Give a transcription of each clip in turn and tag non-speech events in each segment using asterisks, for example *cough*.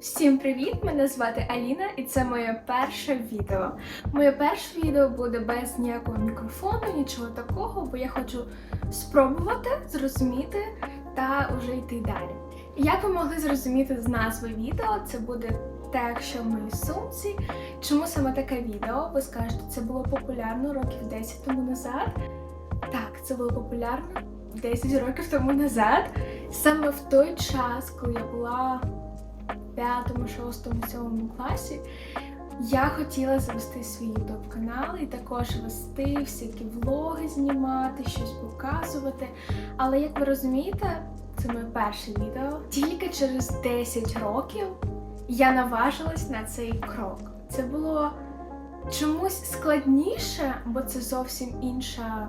Всім привіт! Мене звати Аліна, і це моє перше відео. Моє перше відео буде без ніякого мікрофону, нічого такого, бо я хочу спробувати зрозуміти та вже йти далі. Як ви могли зрозуміти з назви відео, це буде те, що в моїй сумці. Чому саме таке відео? Ви скажете, це було популярно років 10 тому назад. Так, це було популярно 10 років тому назад. Саме в той час, коли я була п'ятому, шостому, сьомому класі. Я хотіла завести свій ютуб канал і також вести всякі влоги, знімати, щось показувати. Але як ви розумієте, це моє перше відео. Тільки через 10 років я наважилась на цей крок. Це було чомусь складніше, бо це зовсім інша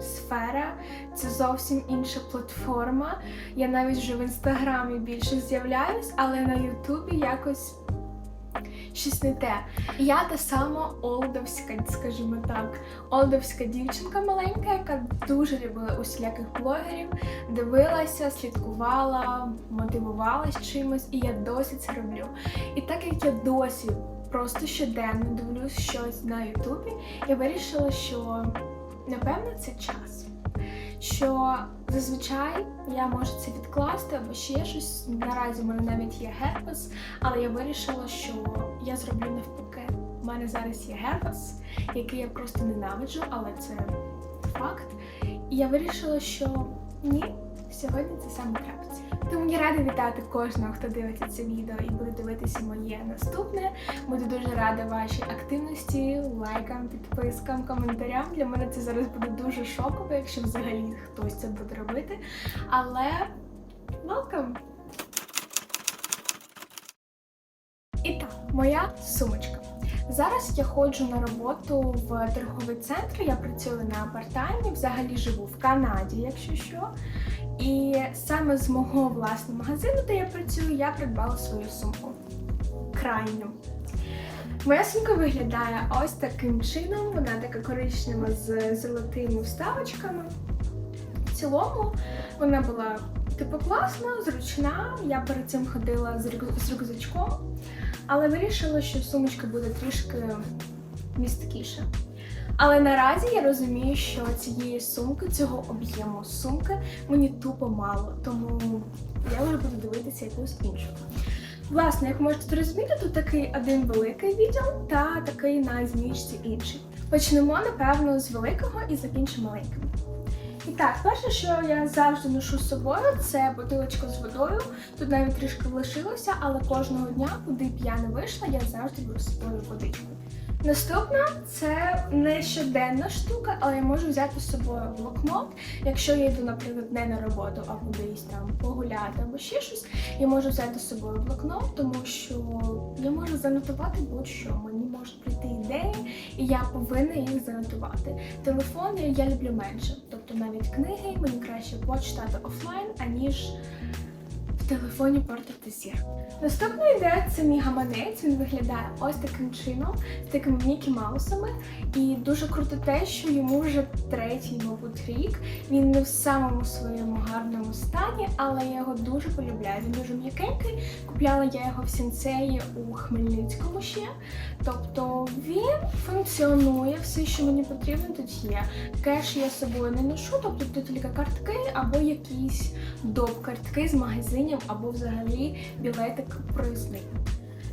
сфера, це зовсім інша платформа. Я навіть вже в інстаграмі більше з'являюсь, але на Ютубі якось щось не те. Я та сама олдовська, скажімо так, олдовська дівчинка маленька, яка дуже любила усіляких блогерів, дивилася, слідкувала, мотивувалась чимось, і я досі це роблю. І так як я досі просто щоденно дивлюсь щось на Ютубі, я вирішила, що напевно це час. Що зазвичай я можу це відкласти або ще щось. Наразі в мене навіть є герпес, але я вирішила, що я зроблю навпаки. У мене зараз є герпес, який я просто ненавиджу, але це факт. І я вирішила, що ні, сьогодні це саме трапиться. Тому я рада вітати кожного, хто дивиться це відео і буде дивитися моє наступне. Буду дуже рада вашій активності, лайкам, підпискам, коментарям. Для мене це зараз буде дуже шоково, якщо взагалі хтось це буде робити. Але welcome! І так, моя сумочка. Зараз я ходжу на роботу в торговий центр. Я працюю на партаймі, взагалі живу в Канаді, якщо що. І саме з мого власного магазину, де я працюю, я придбала свою сумку. Крайню. Моя сумка виглядає ось таким чином. Вона така коричнева з золотими вставочками. В цілому вона була типу класна, зручна. Я перед цим ходила з, рюкзачком, але вирішила, що сумочка буде трішки місткіша. Але наразі я розумію, що цієї сумки, цього об'єму сумки мені тупо мало, тому я вже буду дивитися якусь іншу. Власне, як можете зрозуміти, тут такий один великий відділ та такий на змічці інший. Почнемо, напевно, з великого і закінчимо маленьким. І так, перше, що я завжди ношу з собою, це бутилочка з водою. Тут навіть трішки лишилося, але кожного дня, куди б я не вийшла, я завжди беру з собою водичку. Наступна це не щоденна штука, але я можу взяти з собою блокнот. Якщо я йду, наприклад, не на роботу, а кудись там погуляти або ще щось, я можу взяти з собою блокнот, тому що я можу занотувати будь-що. Мені можуть прийти ідеї, і я повинна їх занотувати. Телефон я, люблю менше, тобто навіть книги мені краще почитати офлайн, аніж телефоні портити. Наступна ідея це мій гаманець. Він виглядає ось таким чином, з такими Мікі Маусами. І дуже круто те, що йому вже третій, мабуть, рік. Він не в самому своєму гарному стані, але я його дуже полюбляю. Він дуже м'якенький. Купляла я його в сінцеї у Хмельницькому ще. Тобто він функціонує, все, що мені потрібно, тут є. Кеш я з собою не ношу, тобто тут тільки картки або якісь доп картки з магазинів, або взагалі білетик проїзний.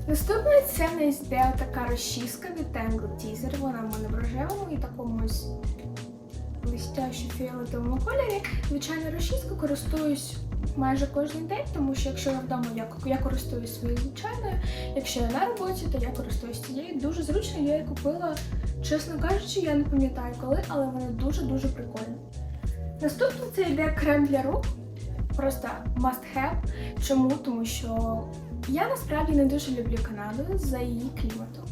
Наступне це в нас йде така розчіска від Tangle Teaser. Вона в мене в рожевому і такому ось фіолетовому кольорі. Звичайно, розчіска користуюсь майже кожен день, тому що якщо я вдома, я, я користуюсь своєю звичайною. Якщо я на роботі, то я користуюсь цією. Дуже зручно, я її купила, чесно кажучи, я не пам'ятаю коли, але вона дуже-дуже прикольна. Наступне це йде крем для рук. Просто must have. Чому? Тому що я насправді не дуже люблю Канаду за її кліматом.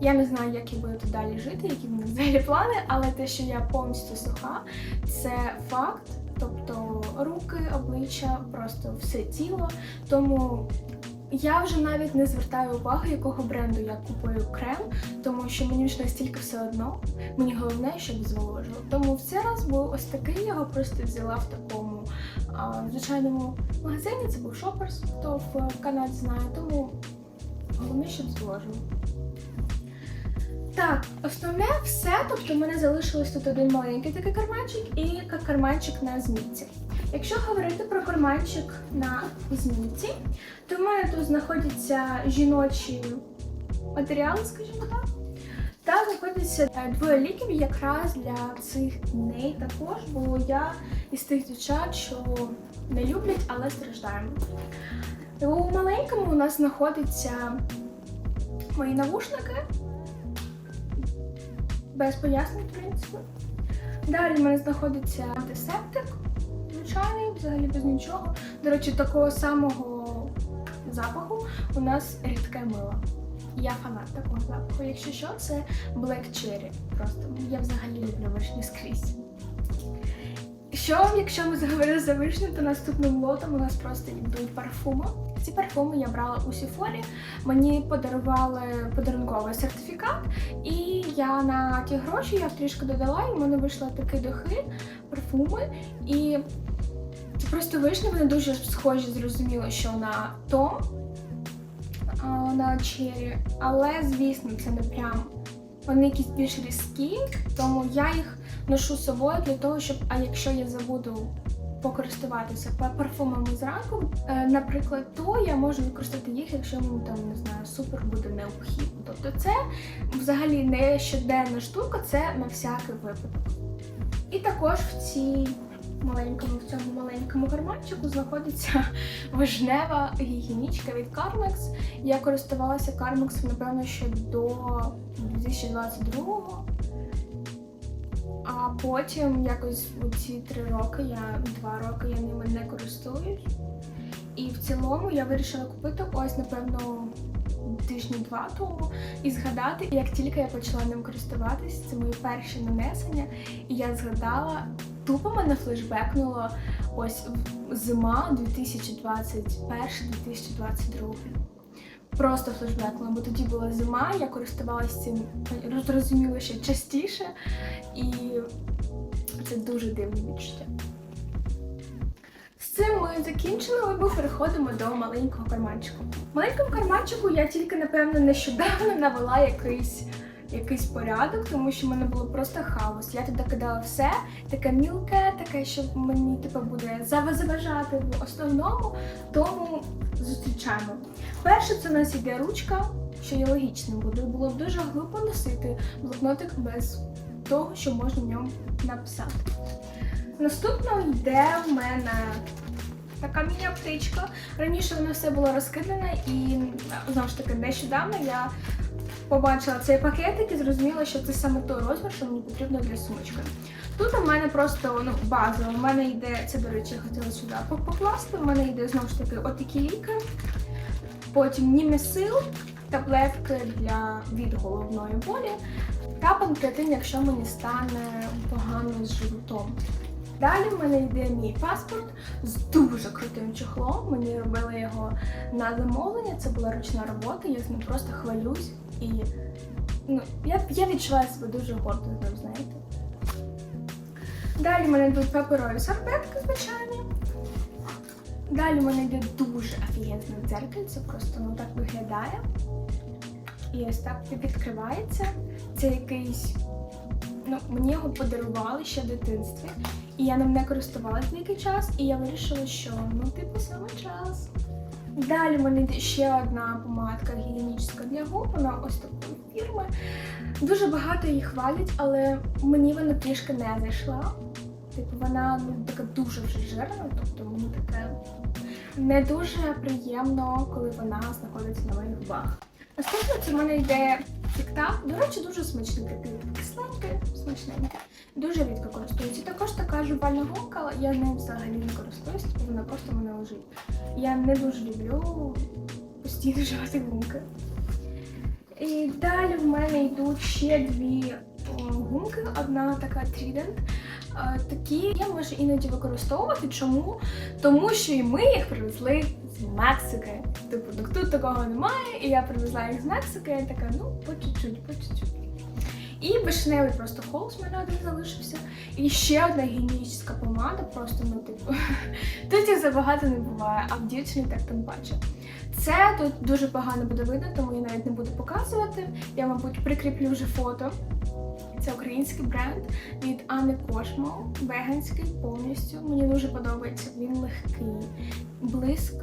Я не знаю, як я буду тут далі жити, які в мене взагалі плани, але те, що я повністю суха, це факт. Тобто руки, обличчя, просто все тіло. Тому я вже навіть не звертаю уваги, якого бренду я купую крем, тому що мені вже настільки все одно. Мені головне, щоб зволожило. Тому в цей раз був ось такий, я його просто взяла в такому в звичайному магазині. Це був Shoppers, хто в Канаді знає, тому головне, щоб зложено. Так, основне все. Тобто, в мене залишилось тут один маленький такий карманчик і карманчик на змітці. Якщо говорити про карманчик на змітці, то в мене тут знаходяться жіночі матеріали, скажімо так. Та знаходяться е, двоє ліків якраз для цих дней також, бо я із тих дівчат, що не люблять, але страждаємо. У маленькому у нас знаходяться мої навушники. Без пояснень, в принципі. Далі в мене знаходиться антисептик, звичайний, взагалі без нічого. До речі, такого самого запаху у нас рідке мило. Я фанат такого запаху. Якщо що, це Black Cherry. Просто я взагалі люблю вишні скрізь. Що, якщо ми заговорили за вишню, то наступним лотом у нас просто йдуть парфуми. Ці парфуми я брала у Сіфорі. Мені подарували подарунковий сертифікат, і я на ті гроші я трішки додала, і в мене вийшли такі духи, парфуми. І це просто вишні, вони дуже схожі, зрозуміло, що на Том, на Черрі. Але, звісно, це не прям. Вони якісь більш різкі, тому я їх ношу з собою для того, щоб, а якщо я забуду покористуватися парфумами зранку, е, наприклад, то я можу використати їх, якщо мені там не знаю, супер буде необхідно. Тобто це взагалі не щоденна штука, це на всякий випадок. І також в цій маленькому, в цьому маленькому карманчику знаходиться *laughs* вишнева гігієнічка від Carmex. Я користувалася Carmex, напевно, ще до 2022-го. Потім якось ці три роки, я два роки я ними не користуюсь. І в цілому я вирішила купити ось, напевно, тижні два тому і згадати, як тільки я почала ним користуватись, це мої перші нанесення, і я згадала, тупо мене флешбекнуло ось зима 2021-2022. Просто флешбекнуло, бо тоді була зима, я користувалася цим зрозуміло ще частіше, і це дуже дивне відчуття. З цим ми закінчили, ми переходимо до маленького карманчику. В маленькому карманчику я тільки, напевно, нещодавно навела якийсь, якийсь порядок, тому що в мене було просто хаос. Я туди кидала все, таке мілке, таке, що мені типу, буде зав- заважати в основному, тому зустрічаємо. Перше, це у нас йде ручка, що є логічним, бо було б дуже глупо носити блокнотик без того, що можна в ньому написати. Наступно йде в мене така міні-аптечка. Раніше воно все було розкидане, і знову ж таки нещодавно я побачила цей пакетик і зрозуміла, що це саме той розмір, що мені потрібно для сумочки. Тут у мене просто ну, базово. У мене йде, це, до речі, я хотіла сюди покласти. У мене йде знову ж таки отакі ліки, потім німесил, таблетки для від головної болі та панкреатин, якщо мені стане погано з животом. Далі в мене йде мій паспорт з дуже крутим чохлом. Мені робили його на замовлення. Це була ручна робота, я з ним просто хвалюсь і ну, я, я відчуваю себе дуже гордо з ним, знаєте. Далі в мене йдуть паперові серветки, звичайні. Далі в мене йде дуже офігезне дзеркальце, просто воно так виглядає. І ось так відкривається. Це якийсь. Ну, мені його подарували ще в дитинстві, і я ним не користувалась деякий час, і я вирішила, що ну, типу, саме час. Далі в мене ще одна помадка гігієнічна для губ, вона ось такої фірми. Дуже багато її хвалять, але мені вона трішки не зайшла. Типу, вона ну, така дуже вже жирна, тобто мені таке не дуже приємно, коли вона знаходиться на моїх губах. Наступне це в мене йде тік-так. До речі, дуже смачний такий кисленький, смачненький. Дуже рідко користуюся. Також така жувальна гумка, я ним взагалі не користуюсь, бо вона просто мене лежить. Я не дуже люблю постійно жувати гумки. І далі в мене йдуть ще дві гумки. Одна така Trident. Такі я можу іноді використовувати. Чому? Тому що і ми їх привезли з Мексики. Типу, так тут такого немає, і я привезла їх з Мексики, я така, ну, по чуть-чуть, по чуть-чуть. І вишневий просто холст в мене один залишився. І ще одна гігієнічна помада, просто ну типу. *laughs* Тут їх забагато не буває, а в дівчині так тим паче. Це тут дуже погано буде видно, тому я навіть не буду показувати. Я, мабуть, прикріплю вже фото. Це український бренд від Анни Кошмо, веганський повністю. Мені дуже подобається. Він легкий, блиск,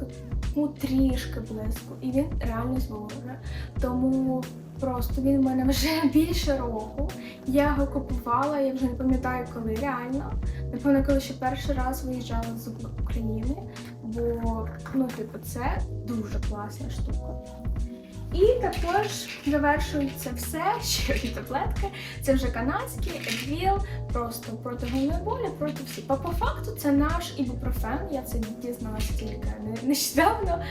ну трішки блиску, і він реально зволожує. Тому просто він в мене вже *laughs* більше року. Я його купувала, я вже не пам'ятаю коли реально. Напевно, коли ще перший раз виїжджала з України, бо ну, типу, це дуже класна штука. І також завершується все, ще одні таблетки. Це вже канадський Advil, просто проти головної болі, проти всіх. По, по факту це наш ібупрофен. Я це дізналася тільки не- нещодавно.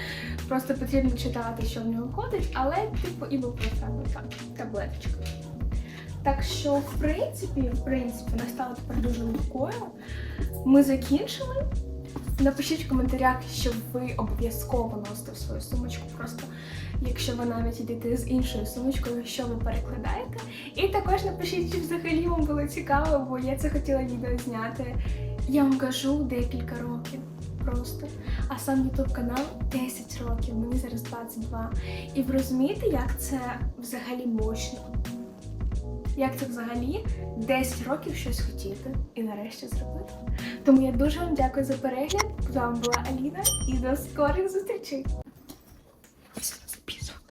Просто потрібно читати, що в нього входить, але типу ібупрофен, так, таблеточка. Так що, в принципі, в принципі, вона стала тепер дуже легкою. Ми закінчили. Напишіть в коментарях, що ви обов'язково носите в свою сумочку. Просто якщо ви навіть йдете з іншою сумочкою, що ви перекладаєте. І також напишіть, чи взагалі вам було цікаво, бо я це хотіла відео зняти. Я вам кажу декілька років просто. А сам YouTube канал 10 років, мені зараз 22. І ви розумієте, як це взагалі мощно? Як це взагалі 10 років щось хотіти і нарешті зробити? Тому я дуже вам дякую за перегляд. З вами була Аліна і до скорих зустрічей!